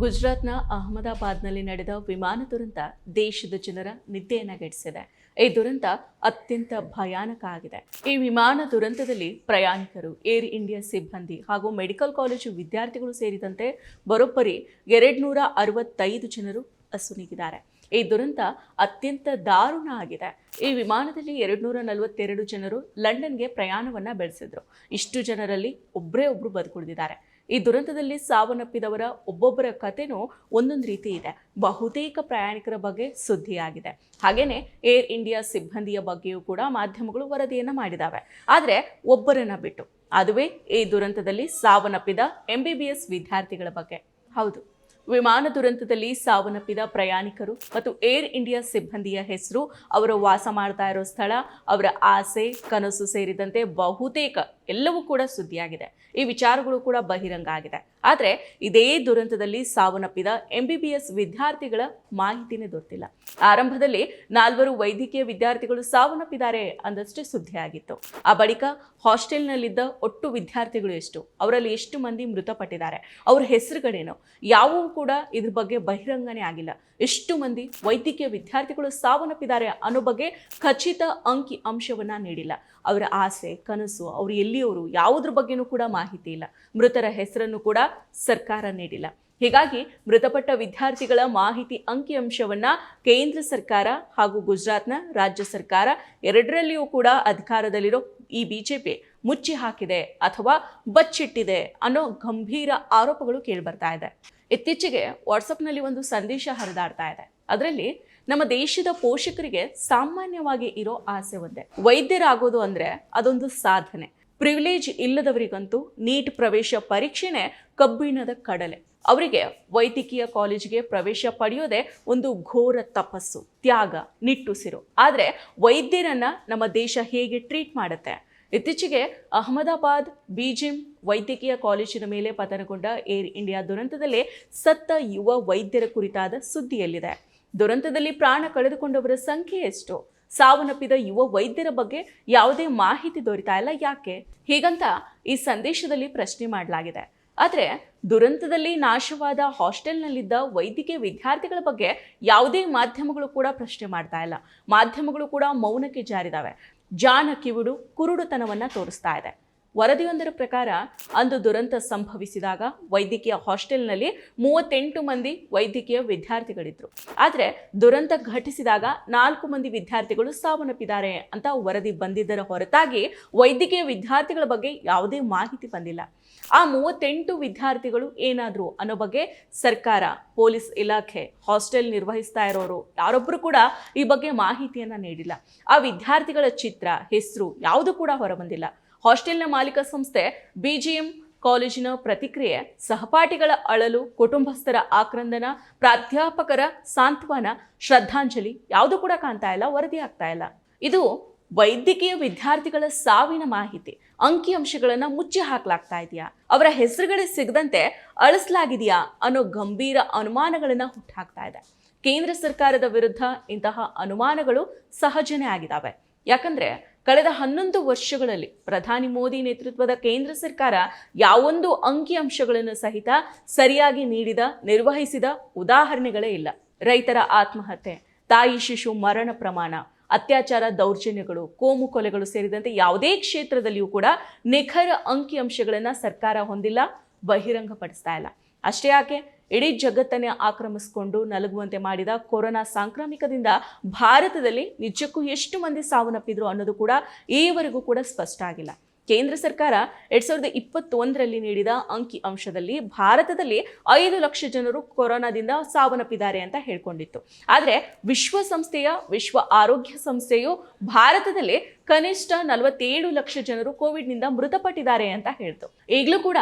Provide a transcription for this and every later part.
ಗುಜರಾತ್ನ ಅಹಮದಾಬಾದ್ನಲ್ಲಿ ನಡೆದ ವಿಮಾನ ದುರಂತ ದೇಶದ ಜನರ ನಿದ್ದೆಯನ್ನಗೆಡಿಸಿದೆ ಈ ದುರಂತ ಅತ್ಯಂತ ಭಯಾನಕ ಆಗಿದೆ. ಈ ವಿಮಾನ ದುರಂತದಲ್ಲಿ ಪ್ರಯಾಣಿಕರು, ಏರ್ ಇಂಡಿಯಾ ಸಿಬ್ಬಂದಿ ಹಾಗೂ ಮೆಡಿಕಲ್ ಕಾಲೇಜು ವಿದ್ಯಾರ್ಥಿಗಳು ಸೇರಿದಂತೆ ಬರೋಬ್ಬರಿ ಎರಡ್ನೂರ ಅರವತ್ತೈದು ಜನರು ಅಸುನೀಗಿದ್ದಾರೆ. ಈ ದುರಂತ ಅತ್ಯಂತ ದಾರುಣ ಆಗಿದೆ. ಈ ವಿಮಾನದಲ್ಲಿ ಎರಡ್ನೂರ ನಲವತ್ತೆರಡು ಜನರು ಲಂಡನ್ಗೆ ಪ್ರಯಾಣವನ್ನು ಬೆಳೆಸಿದ್ರು. ಇಷ್ಟು ಜನರಲ್ಲಿ ಒಬ್ಬರೇ ಒಬ್ಬರು ಬದುಕುಳಿದಿದ್ದಾರೆ. ಈ ದುರಂತದಲ್ಲಿ ಸಾವನ್ನಪ್ಪಿದವರ ಒಬ್ಬೊಬ್ಬರ ಕಥೆನೂ ಒಂದೊಂದು ರೀತಿ ಇದೆ. ಬಹುತೇಕ ಪ್ರಯಾಣಿಕರ ಬಗ್ಗೆ ಸುದ್ದಿಯಾಗಿದೆ. ಹಾಗೇನೆ ಏರ್ ಇಂಡಿಯಾ ಸಿಬ್ಬಂದಿಯ ಬಗ್ಗೆಯೂ ಕೂಡ ಮಾಧ್ಯಮಗಳು ವರದಿಯನ್ನು ಮಾಡಿದ್ದಾವೆ ಆದರೆ ಒಬ್ಬರನ್ನ ಬಿಟ್ಟು ಅದುವೇ ಈ ದುರಂತದಲ್ಲಿ ಸಾವನ್ನಪ್ಪಿದ ಎಂಬಿಬಿಎಸ್ ವಿದ್ಯಾರ್ಥಿಗಳ ಬಗ್ಗೆ. ಹೌದು, ವಿಮಾನ ದುರಂತದಲ್ಲಿ ಸಾವನ್ನಪ್ಪಿದ ಪ್ರಯಾಣಿಕರು ಮತ್ತು ಏರ್ ಇಂಡಿಯಾ ಸಿಬ್ಬಂದಿಯ ಹೆಸರು, ಅವರು ವಾಸ ಮಾಡ್ತಾ ಇರೋ ಸ್ಥಳ, ಅವರ ಆಸೆ, ಕನಸು ಸೇರಿದಂತೆ ಬಹುತೇಕ ಎಲ್ಲವೂ ಕೂಡ ಸುದ್ದಿಯಾಗಿದೆ. ಈ ವಿಚಾರಗಳು ಕೂಡ ಬಹಿರಂಗ ಆಗಿದೆ ಆದರೆ ಇದೇ ದುರಂತದಲ್ಲಿ ಸಾವನ್ನಪ್ಪಿದ ಎಂಬಿಬಿಎಸ್ ವಿದ್ಯಾರ್ಥಿಗಳ ಮಾಹಿತಿನೇ ದೊರೆತಿಲ್ಲ ಆರಂಭದಲ್ಲಿ ನಾಲ್ವರು ವೈದ್ಯಕೀಯ ವಿದ್ಯಾರ್ಥಿಗಳು ಸಾವನ್ನಪ್ಪಿದ್ದಾರೆ ಅಂದಷ್ಟೇ ಸುದ್ದಿಯಾಗಿತ್ತು. ಆ ಬಳಿಕ ಹಾಸ್ಟೆಲ್ನಲ್ಲಿದ್ದ ಒಟ್ಟು ವಿದ್ಯಾರ್ಥಿಗಳು ಎಷ್ಟು? ಅವರಲ್ಲಿ ಎಷ್ಟು ಮಂದಿ ಮೃತಪಟ್ಟಿದ್ದಾರೆ? ಅವರ ಹೆಸರುಗಳೇನು? ಯಾವುವು ಕೂಡ ಇದ್ರ ಬಗ್ಗೆ ಬಹಿರಂಗನೇ ಆಗಿಲ್ಲ. ಎಷ್ಟು ಮಂದಿ ವೈದ್ಯಕೀಯ ವಿದ್ಯಾರ್ಥಿಗಳು ಸಾವನ್ನಪ್ಪಿದ್ದಾರೆ ಅನ್ನೋ ಬಗ್ಗೆ ಖಚಿತ ಅಂಕಿ ಅಂಶವನ್ನ ನೀಡಿಲ್ಲ. ಅವರ ಆಸೆ, ಕನಸು, ಅವರು ಎಲ್ಲಿಯವರು ಯಾವುದ್ರ ಬಗ್ಗೆನೂ ಕೂಡ ಮಾಹಿತಿ ಇಲ್ಲ. ಮೃತರ ಹೆಸರನ್ನು ಕೂಡ ಸರ್ಕಾರ ನೀಡಿಲ್ಲ. ಹೀಗಾಗಿ ಮೃತಪಟ್ಟ ವಿದ್ಯಾರ್ಥಿಗಳ ಮಾಹಿತಿ ಅಂಕಿಅಂಶವನ್ನು ಕೇಂದ್ರ ಸರ್ಕಾರ ಹಾಗೂ ಗುಜರಾತ್ನ ರಾಜ್ಯ ಸರ್ಕಾರ ಎರಡರಲ್ಲಿಯೂ ಕೂಡ ಅಧಿಕಾರದಲ್ಲಿರೋ ಈ ಬಿಜೆಪಿ ಮುಚ್ಚಿ ಹಾಕಿದೆ ಅಥವಾ ಬಚ್ಚಿಟ್ಟಿದೆ ಅನ್ನೋ ಗಂಭೀರ ಆರೋಪಗಳು ಕೇಳಿಬರ್ತಾ ಇದೆ. ಇತ್ತೀಚೆಗೆ ವಾಟ್ಸಪ್ನಲ್ಲಿ ಒಂದು ಸಂದೇಶ ಹರಿದಾಡ್ತಾ ಇದೆ. ಅದರಲ್ಲಿ ನಮ್ಮ ದೇಶದ ಪೋಷಕರಿಗೆ ಸಾಮಾನ್ಯವಾಗಿ ಇರೋ ಆಸೆ ಒಂದೇ. ವೈದ್ಯರಾಗೋದು ಅಂದರೆ ಅದೊಂದು ಸಾಧನೆ. ಪ್ರಿವಿಲೇಜ್ ಇಲ್ಲದವರಿಗಂತೂ ನೀಟ್ ಪ್ರವೇಶ ಪರೀಕ್ಷೆನೇ ಕಬ್ಬಿಣದ ಕಡಲೆ. ಅವರಿಗೆ ವೈದ್ಯಕೀಯ ಕಾಲೇಜಿಗೆ ಪ್ರವೇಶ ಪಡೆಯೋದೇ ಒಂದು ಘೋರ ತಪಸ್ಸು, ತ್ಯಾಗ ನಿಟ್ಟುಸಿರು ಆದರೆ ವೈದ್ಯರನ್ನು ನಮ್ಮ ದೇಶ ಹೇಗೆ ಟ್ರೀಟ್ ಮಾಡುತ್ತೆ? ಇತ್ತೀಚೆಗೆ ಅಹಮದಾಬಾದ್ ಬಿಜಿಎಂ ವೈದ್ಯಕೀಯ ಕಾಲೇಜಿನ ಮೇಲೆ ಪತನಗೊಂಡ ಏರ್ ಇಂಡಿಯಾ ದುರಂತದಲ್ಲಿ ಸತ್ತ ಯುವ ವೈದ್ಯರ ಕುರಿತಾದ ಸುದ್ದಿಯಲ್ಲಿದೆ. ದುರಂತದಲ್ಲಿ ಪ್ರಾಣ ಕಳೆದುಕೊಂಡವರ ಸಂಖ್ಯೆ ಎಷ್ಟು? ಸಾವನ್ನಪ್ಪಿದ ಯುವ ವೈದ್ಯರ ಬಗ್ಗೆ ಯಾವುದೇ ಮಾಹಿತಿ ದೊರೀತಾ ಇಲ್ಲ. ಯಾಕೆ? ಹೀಗಂತ ಈ ಸಂದೇಶದಲ್ಲಿ ಪ್ರಶ್ನೆ ಮಾಡಲಾಗಿದೆ. ಆದರೆ ದುರಂತದಲ್ಲಿ ನಾಶವಾದ ಹಾಸ್ಟೆಲ್ನಲ್ಲಿದ್ದ ವೈದ್ಯಕೀಯ ವಿದ್ಯಾರ್ಥಿಗಳ ಬಗ್ಗೆ ಯಾವುದೇ ಮಾಧ್ಯಮಗಳು ಕೂಡ ಪ್ರಶ್ನೆ ಮಾಡ್ತಾ ಇಲ್ಲ. ಮಾಧ್ಯಮಗಳು ಕೂಡ ಮೌನಕ್ಕೆ ಜಾರಿದಾವೆ. ಜಾಣ ಕಿವುಡು ಕುರುಡುತನವನ್ನು ತೋರಿಸ್ತಾ ಇದೆ. ವರದಿಯೊಂದರ ಪ್ರಕಾರ ಅಂದು ದುರಂತ ಸಂಭವಿಸಿದಾಗ ವೈದ್ಯಕೀಯ ಹಾಸ್ಟೆಲ್ನಲ್ಲಿ ಮೂವತ್ತೆಂಟು ಮಂದಿ ವೈದ್ಯಕೀಯ ವಿದ್ಯಾರ್ಥಿಗಳಿದ್ರು. ಆದರೆ ದುರಂತ ಘಟಿಸಿದಾಗ ನಾಲ್ಕು ಮಂದಿ ವಿದ್ಯಾರ್ಥಿಗಳು ಸಾವನ್ನಪ್ಪಿದ್ದಾರೆ ಅಂತ ವರದಿ ಬಂದಿದ್ದರ ಹೊರತಾಗಿ ವೈದ್ಯಕೀಯ ವಿದ್ಯಾರ್ಥಿಗಳ ಬಗ್ಗೆ ಯಾವುದೇ ಮಾಹಿತಿ ಬಂದಿಲ್ಲ. ಆ ಮೂವತ್ತೆಂಟು ವಿದ್ಯಾರ್ಥಿಗಳು ಏನಾದರೂ ಅನ್ನೋ ಬಗ್ಗೆ ಸರ್ಕಾರ, ಪೊಲೀಸ್ ಇಲಾಖೆ, ಹಾಸ್ಟೆಲ್ ನಿರ್ವಹಿಸ್ತಾ ಇರೋರು ಯಾರೊಬ್ಬರು ಕೂಡ ಈ ಬಗ್ಗೆ ಮಾಹಿತಿಯನ್ನು ನೀಡಿಲ್ಲ. ಆ ವಿದ್ಯಾರ್ಥಿಗಳ ಚಿತ್ರ, ಹೆಸರು ಯಾವುದು ಕೂಡ ಹೊರಬಂದಿಲ್ಲ. ಹಾಸ್ಟೆಲ್ನ ಮಾಲೀಕ ಸಂಸ್ಥೆ ಬಿಜಿಎಂ ಕಾಲೇಜಿನ ಪ್ರತಿಕ್ರಿಯೆ, ಸಹಪಾಠಿಗಳ ಅಳಲು, ಕುಟುಂಬಸ್ಥರ ಆಕ್ರಂದನ, ಪ್ರಾಧ್ಯಾಪಕರ ಸಾಂತ್ವನ, ಶ್ರದ್ಧಾಂಜಲಿ ಯಾವುದು ಕೂಡ ಕಾಣ್ತಾ ಇಲ್ಲ, ವರದಿ ಆಗ್ತಾ ಇಲ್ಲ. ಇದು ವೈದ್ಯಕೀಯ ವಿದ್ಯಾರ್ಥಿಗಳ ಸಾವಿನ ಮಾಹಿತಿ, ಅಂಕಿಅಂಶಗಳನ್ನ ಮುಚ್ಚಿ ಹಾಕಲಾಗ್ತಾ ಇದೆಯಾ? ಅವರ ಹೆಸರುಗಳೇ ಸಿಗದಂತೆ ಅಳಿಸಲಾಗಿದೆಯಾ ಅನ್ನೋ ಗಂಭೀರ ಅನುಮಾನಗಳನ್ನ ಹುಟ್ಟಾಕ್ತಾ ಇದೆ. ಕೇಂದ್ರ ಸರ್ಕಾರದ ವಿರುದ್ಧ ಇಂತಹ ಅನುಮಾನಗಳು ಸಹಜನೇ ಆಗಿದ್ದಾವೆ ಯಾಕಂದ್ರೆ ಕಳೆದ ಹನ್ನೊಂದು ವರ್ಷಗಳಲ್ಲಿ ಪ್ರಧಾನಿ ಮೋದಿ ನೇತೃತ್ವದ ಕೇಂದ್ರ ಸರ್ಕಾರ ಯಾವೊಂದು ಅಂಕಿಅಂಶಗಳನ್ನು ಸಹಿತ ಸರಿಯಾಗಿ ನೀಡಿದ, ನಿರ್ವಹಿಸಿದ ಉದಾಹರಣೆಗಳೇ ಇಲ್ಲ. ರೈತರ ಆತ್ಮಹತ್ಯೆ, ತಾಯಿ ಶಿಶು ಮರಣ ಪ್ರಮಾಣ, ಅತ್ಯಾಚಾರ ದೌರ್ಜನ್ಯಗಳು, ಕೋಮು ಕೊಲೆಗಳು ಸೇರಿದಂತೆ ಯಾವುದೇ ಕ್ಷೇತ್ರದಲ್ಲಿಯೂ ಕೂಡ ನಿಖರ ಅಂಕಿಅಂಶಗಳನ್ನು ಸರ್ಕಾರ ಹೊಂದಿಲ್ಲ, ಬಹಿರಂಗಪಡಿಸ್ತಾ ಇಲ್ಲ. ಅಷ್ಟೇ ಯಾಕೆ? ಇಡೀ ಜಗತ್ತನ್ನೇ ಆಕ್ರಮಿಸಿಕೊಂಡು ನಲಗುವಂತೆ ಮಾಡಿದ ಕೊರೋನಾ ಸಾಂಕ್ರಾಮಿಕದಿಂದ ಭಾರತದಲ್ಲಿ ನಿಜಕ್ಕೂ ಎಷ್ಟು ಮಂದಿ ಸಾವನ್ನಪ್ಪಿದ್ರು ಅನ್ನೋದು ಕೂಡ ಈವರೆಗೂ ಕೂಡ ಸ್ಪಷ್ಟ ಆಗಿಲ್ಲ. ಕೇಂದ್ರ ಸರ್ಕಾರ ಎರಡ್ ಸಾವಿರದ ಇಪ್ಪತ್ತೊಂದರಲ್ಲಿ ನೀಡಿದ ಅಂಕಿ ಅಂಶದಲ್ಲಿ ಭಾರತದಲ್ಲಿ ಐದು ಲಕ್ಷ ಜನರು ಕೊರೋನಾದಿಂದ ಸಾವನ್ನಪ್ಪಿದ್ದಾರೆ ಅಂತ ಹೇಳ್ಕೊಂಡಿತ್ತು. ಆದರೆ ವಿಶ್ವಸಂಸ್ಥೆಯ ವಿಶ್ವ ಆರೋಗ್ಯ ಸಂಸ್ಥೆಯು ಭಾರತದಲ್ಲಿ ಕನಿಷ್ಠ ನಲವತ್ತೇಳು ಲಕ್ಷ ಜನರು ಕೋವಿಡ್ನಿಂದ ಮೃತಪಟ್ಟಿದ್ದಾರೆ ಅಂತ ಹೇಳ್ತು. ಈಗಲೂ ಕೂಡ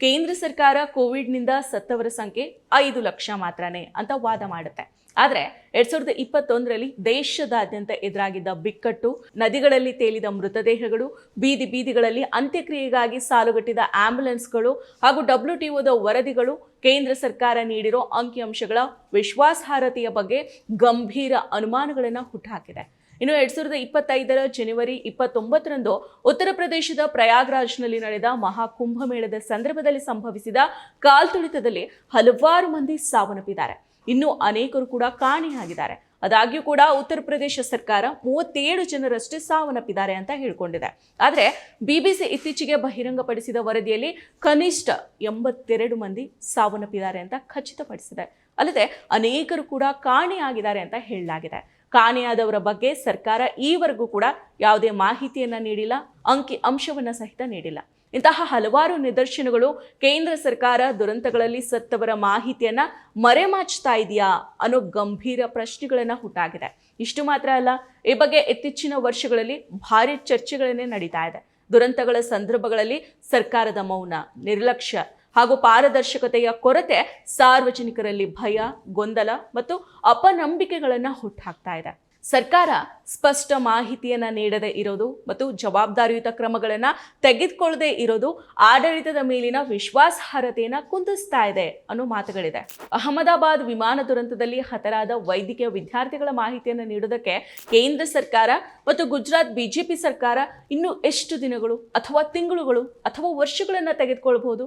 ಕೇಂದ್ರ ಸರ್ಕಾರ ಕೋವಿಡ್ನಿಂದ ಸತ್ತವರ ಸಂಖ್ಯೆ ಐದು ಲಕ್ಷ ಮಾತ್ರನೇ ಅಂತ ವಾದ ಮಾಡುತ್ತೆ. ಆದರೆ ಎರಡ್ ಸಾವಿರದ ಇಪ್ಪತ್ತೊಂದರಲ್ಲಿ ದೇಶದಾದ್ಯಂತ ಎದುರಾಗಿದ್ದ ಬಿಕ್ಕಟ್ಟು, ನದಿಗಳಲ್ಲಿ ತೇಲಿದ ಮೃತದೇಹಗಳು, ಬೀದಿ ಬೀದಿಗಳಲ್ಲಿ ಅಂತ್ಯಕ್ರಿಯೆಗಾಗಿ ಸಾಲುಗಟ್ಟಿದ ಆಂಬ್ಯುಲೆನ್ಸ್ಗಳು ಹಾಗೂ ಡಬ್ಲ್ಯೂ ಟಿ ವರದಿಗಳು ಕೇಂದ್ರ ಸರ್ಕಾರ ನೀಡಿರೋ ಅಂಕಿಅಂಶಗಳ ವಿಶ್ವಾಸಾರ್ಹತೆಯ ಬಗ್ಗೆ ಗಂಭೀರ ಅನುಮಾನಗಳನ್ನು ಹುಟ್ಟುಹಾಕಿದೆ ಇನ್ನು ಎರಡ್ ಸಾವಿರದ ಇಪ್ಪತ್ತೈದರ ಜನವರಿ ಇಪ್ಪತ್ತೊಂಬತ್ತರಂದು ಉತ್ತರ ಪ್ರದೇಶದ ಪ್ರಯಾಗ್ರಾಜ್ನಲ್ಲಿ ನಡೆದ ಮಹಾಕುಂಭಮೇಳದ ಸಂದರ್ಭದಲ್ಲಿ ಸಂಭವಿಸಿದ ಕಾಲ್ತುಳಿತದಲ್ಲಿ ಹಲವಾರು ಮಂದಿ ಸಾವನ್ನಪ್ಪಿದ್ದಾರೆ. ಇನ್ನು ಅನೇಕರು ಕೂಡ ಕಾಣೆಯಾಗಿದ್ದಾರೆ. ಆದಾಗ್ಯೂ ಕೂಡ ಉತ್ತರ ಪ್ರದೇಶ ಸರ್ಕಾರ ಮೂವತ್ತೇಳು ಜನರಷ್ಟೇ ಸಾವನ್ನಪ್ಪಿದ್ದಾರೆ ಅಂತ ಹೇಳಿಕೊಂಡಿದೆ. ಆದರೆ ಬಿಬಿಸಿ ಇತ್ತೀಚೆಗೆ ಬಹಿರಂಗಪಡಿಸಿದ ವರದಿಯಲ್ಲಿ ಕನಿಷ್ಠ ಎಂಬತ್ತೆರಡು ಮಂದಿ ಸಾವನ್ನಪ್ಪಿದ್ದಾರೆ ಅಂತ ಖಚಿತಪಡಿಸಿದೆ. ಅಲ್ಲದೆ ಅನೇಕರು ಕೂಡ ಕಾಣೆಯಾಗಿದ್ದಾರೆ ಅಂತ ಹೇಳಲಾಗಿದೆ. ಕಾಣೆಯಾದವರ ಬಗ್ಗೆ ಸರ್ಕಾರ ಈವರೆಗೂ ಕೂಡ ಯಾವುದೇ ಮಾಹಿತಿಯನ್ನು ನೀಡಿಲ್ಲ, ಅಂಕಿ ಅಂಶವನ್ನು ಸಹಿತ ನೀಡಿಲ್ಲ. ಇಂತಹ ಹಲವಾರು ನಿದರ್ಶನಗಳು ಕೇಂದ್ರ ಸರ್ಕಾರ ದುರಂತಗಳಲ್ಲಿ ಸತ್ತವರ ಮಾಹಿತಿಯನ್ನ ಮರೆಮಾಚ್ತಾ ಇದೆಯಾ ಅನ್ನೋ ಗಂಭೀರ ಪ್ರಶ್ನೆಗಳನ್ನ ಹುಟ್ಟಾಗಿದೆ. ಇಷ್ಟು ಮಾತ್ರ ಅಲ್ಲ, ಈ ಬಗ್ಗೆ ಇತ್ತೀಚಿನ ವರ್ಷಗಳಲ್ಲಿ ಭಾರಿ ಚರ್ಚೆಗಳನ್ನೇ ನಡೀತಾ ಇದೆ. ದುರಂತಗಳ ಸಂದರ್ಭಗಳಲ್ಲಿ ಸರ್ಕಾರದ ಮೌನ ನಿರ್ಲಕ್ಷ್ಯ ಹಾಗೂ ಪಾರದರ್ಶಕತೆಯ ಕೊರತೆ ಸಾರ್ವಜನಿಕರಲ್ಲಿ ಭಯ, ಗೊಂದಲ ಮತ್ತು ಅಪನಂಬಿಕೆಗಳನ್ನು ಹುಟ್ಟಾಕ್ತಾ ಇದೆ. ಸರ್ಕಾರ ಸ್ಪಷ್ಟ ಮಾಹಿತಿಯನ್ನು ನೀಡದೆ ಇರೋದು ಮತ್ತು ಜವಾಬ್ದಾರಿಯುತ ಕ್ರಮಗಳನ್ನು ತೆಗೆದುಕೊಳ್ಳದೆ ಇರೋದು ಆಡಳಿತದ ಮೇಲಿನ ವಿಶ್ವಾಸಾರ್ಹತೆಯನ್ನು ಕುಂದಿಸ್ತಾ ಇದೆ ಅನ್ನೋ ಮಾತುಗಳಿದೆ. ಅಹಮದಾಬಾದ್ ವಿಮಾನ ದುರಂತದಲ್ಲಿ ಹತರಾದ ವೈದ್ಯಕೀಯ ವಿದ್ಯಾರ್ಥಿಗಳ ಮಾಹಿತಿಯನ್ನು ನೀಡೋದಕ್ಕೆ ಕೇಂದ್ರ ಸರ್ಕಾರ ಮತ್ತು ಗುಜರಾತ್ ಬಿಜೆಪಿ ಸರ್ಕಾರ ಇನ್ನೂ ಎಷ್ಟು ದಿನಗಳು ಅಥವಾ ತಿಂಗಳುಗಳು ಅಥವಾ ವರ್ಷಗಳನ್ನು ತೆಗೆದುಕೊಳ್ಬಹುದು?